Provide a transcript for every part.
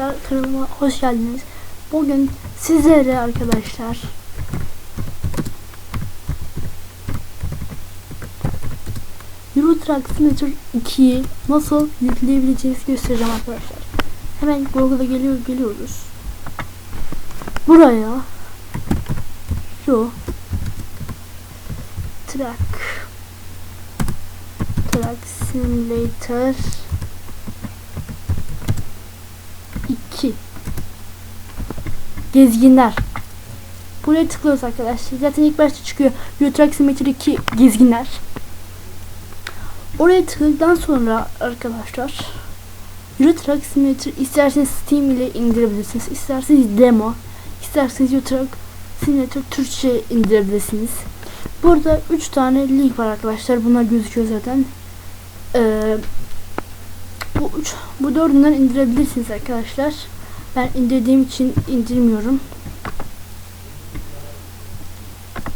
arkadaşlar kanalıma hoş geldiniz. Bugün sizlere arkadaşlar Euro Truck Simulator 2'yi nasıl yükleyebileceğinizi göstereceğim arkadaşlar. Hemen Google'a geliyor geliyoruz. Buraya Euro Truck Truck Simulator 2 Gezginler Buraya tıklıyoruz arkadaşlar. Zaten ilk başta çıkıyor. Truck Simulator 2 Gezginler. Oraya tıkladıktan sonra arkadaşlar Euro Truck Simulator isterseniz Steam ile indirebilirsiniz. İsterseniz demo, isterseniz Euro Truck Simulator Türkçe indirebilirsiniz. Burada 3 tane link var arkadaşlar. Bunlar gözüküyor zaten. Ee, bu üç, bu dördünden indirebilirsiniz arkadaşlar. Ben indirdiğim için indirmiyorum.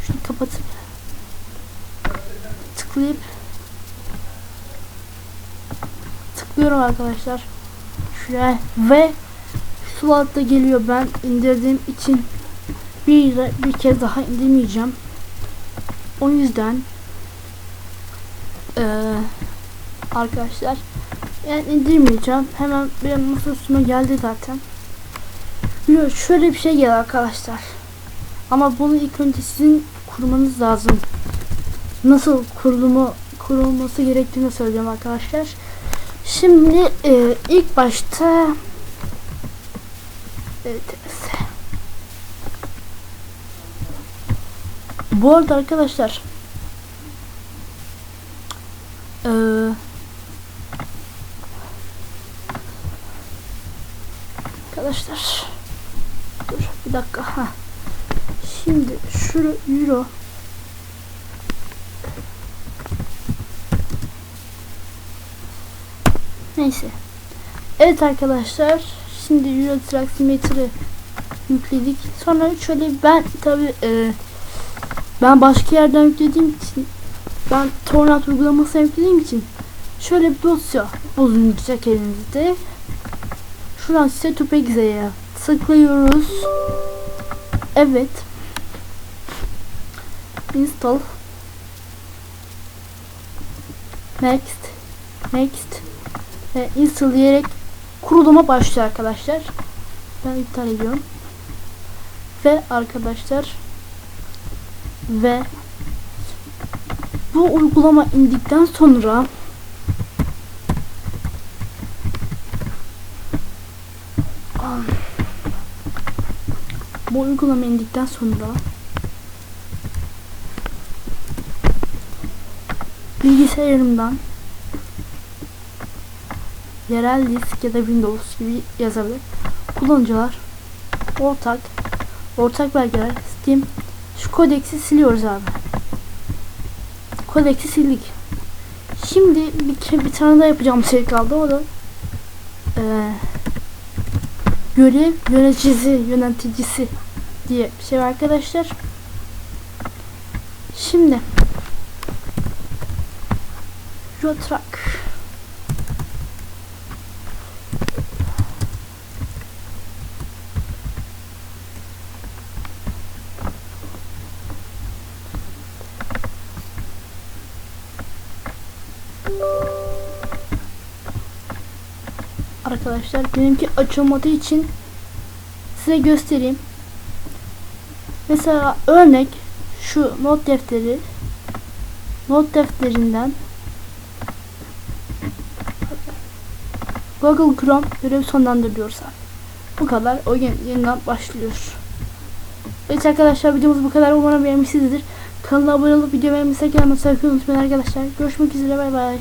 Şunu kapatıp tıklayıp tıklıyorum arkadaşlar. Şuraya ve şu altta geliyor. Ben indirdiğim için bir bir kez daha indirmeyeceğim. O yüzden eee arkadaşlar yani indirmeyeceğim. Hemen benim masa üstüme geldi zaten. Şöyle bir şey gel arkadaşlar. Ama bunu ilk önce sizin kurmanız lazım. Nasıl kurulumu kurulması gerektiğini söyleyeceğim arkadaşlar. Şimdi e, ilk başta evet, bu arada arkadaşlar eee Arkadaşlar dur bir dakika ha. Şimdi şu euro Neyse. Evet arkadaşlar şimdi Euro Truck Simulator'ı yükledik. Sonra şöyle ben tabi e, ben başka yerden yüklediğim için ben Tornado uygulamasını yüklediğim için şöyle bir dosya bulunacak elinizde. Şuradan set to exe'ye tıklıyoruz. Evet. Install. Next. Next. Ve install diyerek kuruluma başlıyor arkadaşlar. Ben iptal ediyorum. Ve arkadaşlar ve bu uygulama indikten sonra bu uygulama indikten sonra bilgisayarımdan yerel disk ya da Windows gibi yazabilir. Kullanıcılar ortak ortak belgeler Steam şu kodeksi siliyoruz abi. Kodeksi sildik. Şimdi bir, bir tane daha yapacağım şey kaldı o da ee, görev yöneticisi yöneticisi diye bir şey var arkadaşlar. Şimdi Rotrak Arkadaşlar benimki açılmadığı için size göstereyim. Mesela örnek şu not defteri not defterinden Google Chrome görev sonlandır diyorsa bu kadar oyun yeniden başlıyor. Evet arkadaşlar videomuz bu kadar umarım beğenmişsinizdir. Kanala abone olup video beğenmişsek yanına sakın unutmayın arkadaşlar. Görüşmek üzere bay bay.